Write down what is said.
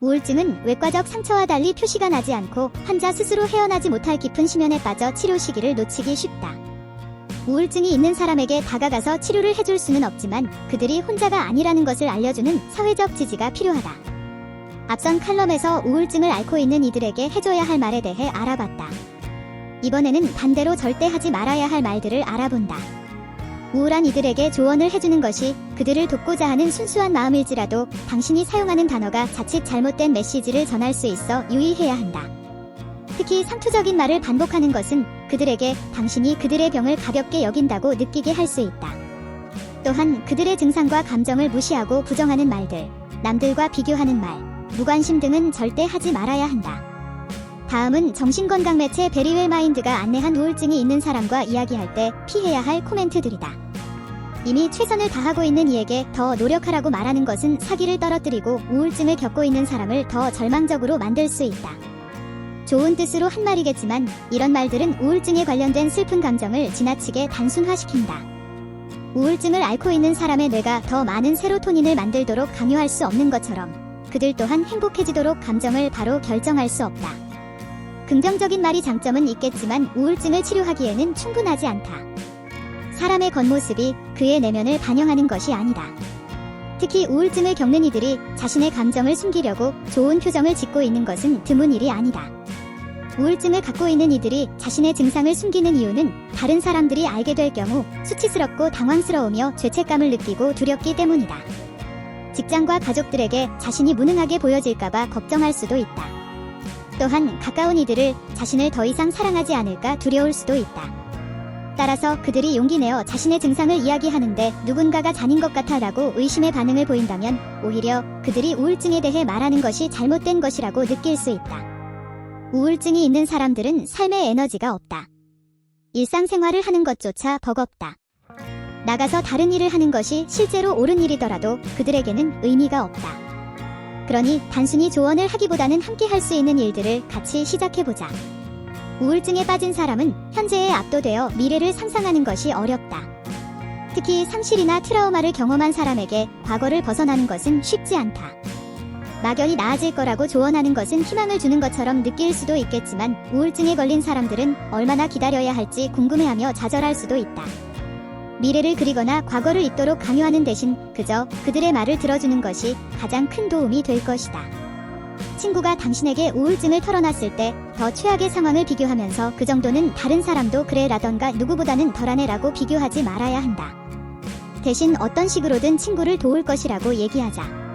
우울증은 외과적 상처와 달리 표시가 나지 않고 환자 스스로 헤어나지 못할 깊은 심연에 빠져 치료 시기를 놓치기 쉽다. 우울증이 있는 사람에게 다가가서 치료를 해줄 수는 없지만 그들이 혼자가 아니라는 것을 알려주는 사회적 지지가 필요하다. 앞선 칼럼에서 우울증을 앓고 있는 이들에게 해줘야 할 말에 대해 알아봤다. 이번에는 반대로 절대 하지 말아야 할 말들을 알아본다. 우울한 이들에게 조언을 해주는 것이 그들을 돕고자 하는 순수한 마음일지라도 당신이 사용하는 단어가 자칫 잘못된 메시지를 전할 수 있어 유의해야 한다. 특히 상투적인 말을 반복하는 것은 그들에게 당신이 그들의 병을 가볍게 여긴다고 느끼게 할 수 있다. 또한 그들의 증상과 감정을 무시하고 부정하는 말들, 남들과 비교하는 말, 무관심 등은 절대 하지 말아야 한다. 다음은 정신건강 매체 베리웰 마인드가 안내한 우울증이 있는 사람과 이야기할 때 피해야 할 코멘트들이다. 이미 최선을 다하고 있는 이에게 더 노력하라고 말하는 것은 사기를 떨어뜨리고 우울증을 겪고 있는 사람을 더 절망적으로 만들 수 있다. 좋은 뜻으로 한 말이겠지만 이런 말들은 우울증에 관련된 슬픈 감정을 지나치게 단순화시킨다. 우울증을 앓고 있는 사람의 뇌가 더 많은 세로토닌을 만들도록 강요할 수 없는 것처럼 그들 또한 행복해지도록 감정을 바로 결정할 수 없다. 긍정적인 말이 장점은 있겠지만 우울증을 치료하기에는 충분하지 않다. 사람의 겉모습이 그의 내면을 반영하는 것이 아니다. 특히 우울증을 겪는 이들이 자신의 감정을 숨기려고 좋은 표정을 짓고 있는 것은 드문 일이 아니다. 우울증을 갖고 있는 이들이 자신의 증상을 숨기는 이유는 다른 사람들이 알게 될 경우 수치스럽고 당황스러우며 죄책감을 느끼고 두렵기 때문이다. 직장과 가족들에게 자신이 무능하게 보여질까봐 걱정할 수도 있다. 또한 가까운 이들을 자신을 더 이상 사랑하지 않을까 두려울 수도 있다. 따라서 그들이 용기 내어 자신의 증상을 이야기하는데 누군가가 잔인 것 같아 라고 의심의 반응을 보인다면 오히려 그들이 우울증에 대해 말하는 것이 잘못된 것이라고 느낄 수 있다. 우울증이 있는 사람들은 삶의 에너지가 없다. 일상생활을 하는 것조차 버겁다. 나가서 다른 일을 하는 것이 실제로 옳은 일이더라도 그들에게는 의미가 없다. 그러니 단순히 조언을 하기보다는 함께 할 수 있는 일들을 같이 시작해보자. 우울증에 빠진 사람은 현재에 압도되어 미래를 상상하는 것이 어렵다. 특히 상실이나 트라우마를 경험한 사람에게 과거를 벗어나는 것은 쉽지 않다. 막연히 나아질 거라고 조언하는 것은 희망을 주는 것처럼 느낄 수도 있겠지만 우울증에 걸린 사람들은 얼마나 기다려야 할지 궁금해하며 좌절할 수도 있다. 미래를 그리거나 과거를 잊도록 강요하는 대신 그저 그들의 말을 들어주는 것이 가장 큰 도움이 될 것이다. 친구가 당신에게 우울증을 털어놨을 때 더 최악의 상황을 비교하면서 그 정도는 다른 사람도 그래라던가 누구보다는 덜하네라고 비교하지 말아야 한다. 대신 어떤 식으로든 친구를 도울 것이라고 얘기하자.